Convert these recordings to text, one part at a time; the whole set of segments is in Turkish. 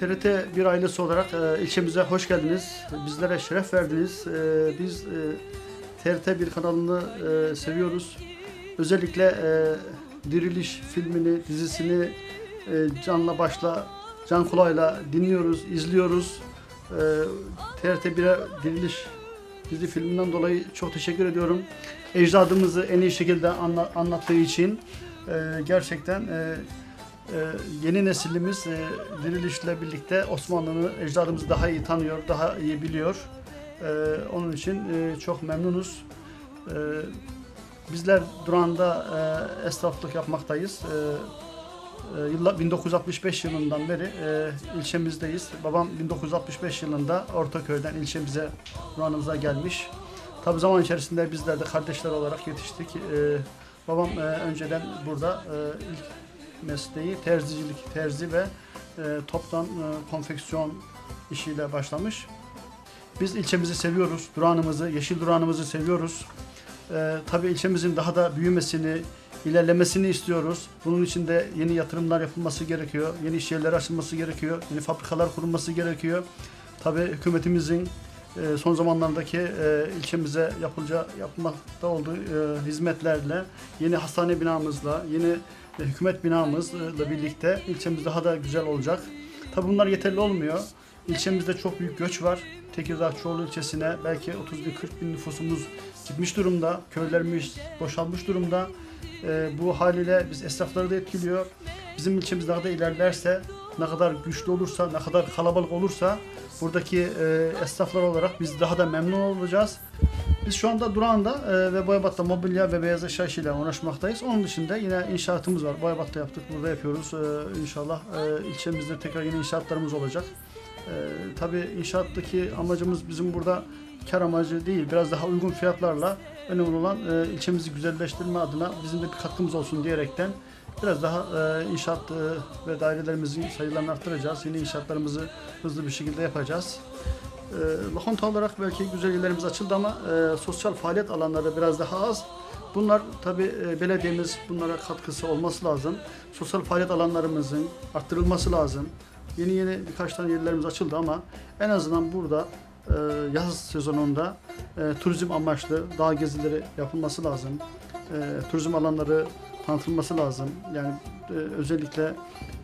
TRT bir ailesi olarak e, ilçemize hoş geldiniz. Bizlere şeref verdiniz. E, biz e, TRT bir kanalını e, seviyoruz. Özellikle e, Diriliş filmini, dizisini e, canla başla, can kulağıyla dinliyoruz, izliyoruz. E, TRT 1'e Diriliş dizi filminden dolayı çok teşekkür ediyorum. Ecdadımızı en iyi şekilde anla- anlattığı için e, gerçekten e, yeni neslimiz e, dirilişle birlikte Osmanlı'nı, ecdadımızı daha iyi tanıyor, daha iyi biliyor. Ee, onun için e, çok memnunuz. Ee, bizler Duran'da e, esnaflık yapmaktayız. Ee, e, yılla- 1965 yılından beri ilçemizdeyiz. Babam 1965 yılında Ortaköy'den ilçemize, Duran'ımıza gelmiş. Tabi zaman içerisinde bizler de kardeşler olarak yetiştik. Ee, babam önceden burada ilk mesleği terzicilik, terzi ve e, toptan e, konfeksiyon işiyle başlamış. Biz ilçemizi seviyoruz, durağanımızı, yeşil durağanımızı seviyoruz. E, tabii ilçemizin daha da büyümesini, ilerlemesini istiyoruz. Bunun için de yeni yatırımlar yapılması gerekiyor, yeni iş yerleri açılması gerekiyor, yeni fabrikalar kurulması gerekiyor. Tabii hükümetimizin e, son zamanlardaki e, ilçemize yapılacağı, yapmakta olduğu e, hizmetlerle, yeni hastane binamızla, yeni e, hükümet binamızla birlikte ilçemiz daha da güzel olacak. Tabi bunlar yeterli olmuyor. İlçemizde çok büyük göç var. Tekirdağ Çoğulu ilçesine belki 30 bin 40 bin nüfusumuz gitmiş durumda. Köylerimiz boşalmış durumda. Bu haliyle biz esnafları da etkiliyor. Bizim ilçemiz daha da ilerlerse, ne kadar güçlü olursa, ne kadar kalabalık olursa buradaki e, esnaflar olarak biz daha da memnun olacağız. Biz şu anda Duran'da e, ve Boyabat'ta mobilya ve beyaz eşya işiyle uğraşmaktayız. Onun dışında yine inşaatımız var. Boyabat'ta yaptık, burada yapıyoruz. E, inşallah e, ilçemizde tekrar yine inşaatlarımız olacak. E, tabii inşaattaki amacımız bizim burada kar amacı değil, biraz daha uygun fiyatlarla önemli olan e, ilçemizi güzelleştirme adına bizim de bir katkımız olsun diyerekten biraz daha e, inşaat e, ve dairelerimizin sayılarını arttıracağız. Yeni inşaatlarımızı hızlı bir şekilde yapacağız. E, Lokonta olarak belki güzel yerlerimiz açıldı ama e, sosyal faaliyet alanları biraz daha az. Bunlar tabi belediyemiz bunlara katkısı olması lazım. Sosyal faaliyet alanlarımızın arttırılması lazım. Yeni yeni birkaç tane yerlerimiz açıldı ama en azından burada e, yaz sezonunda e, turizm amaçlı dağ gezileri yapılması lazım. E, turizm alanları tanıtılması lazım. Yani özellikle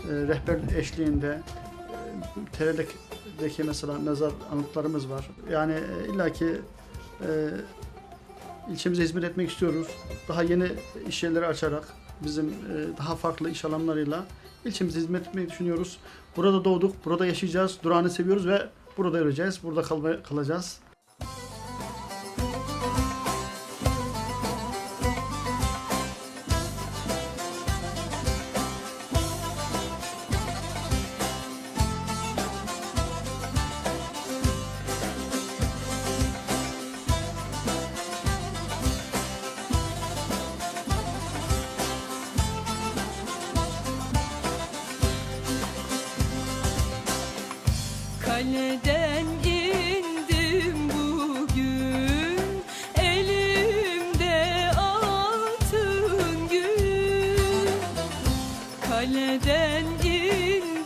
rehber eşliğinde e, TR'deki mesela mezar anıtlarımız var. Yani illaki e, ilçemize hizmet etmek istiyoruz. Daha yeni iş yerleri açarak bizim daha farklı iş alanlarıyla ilçemize hizmet etmeyi düşünüyoruz. Burada doğduk, burada yaşayacağız, durağını seviyoruz ve burada öleceğiz, burada kalmaya, kalacağız. sen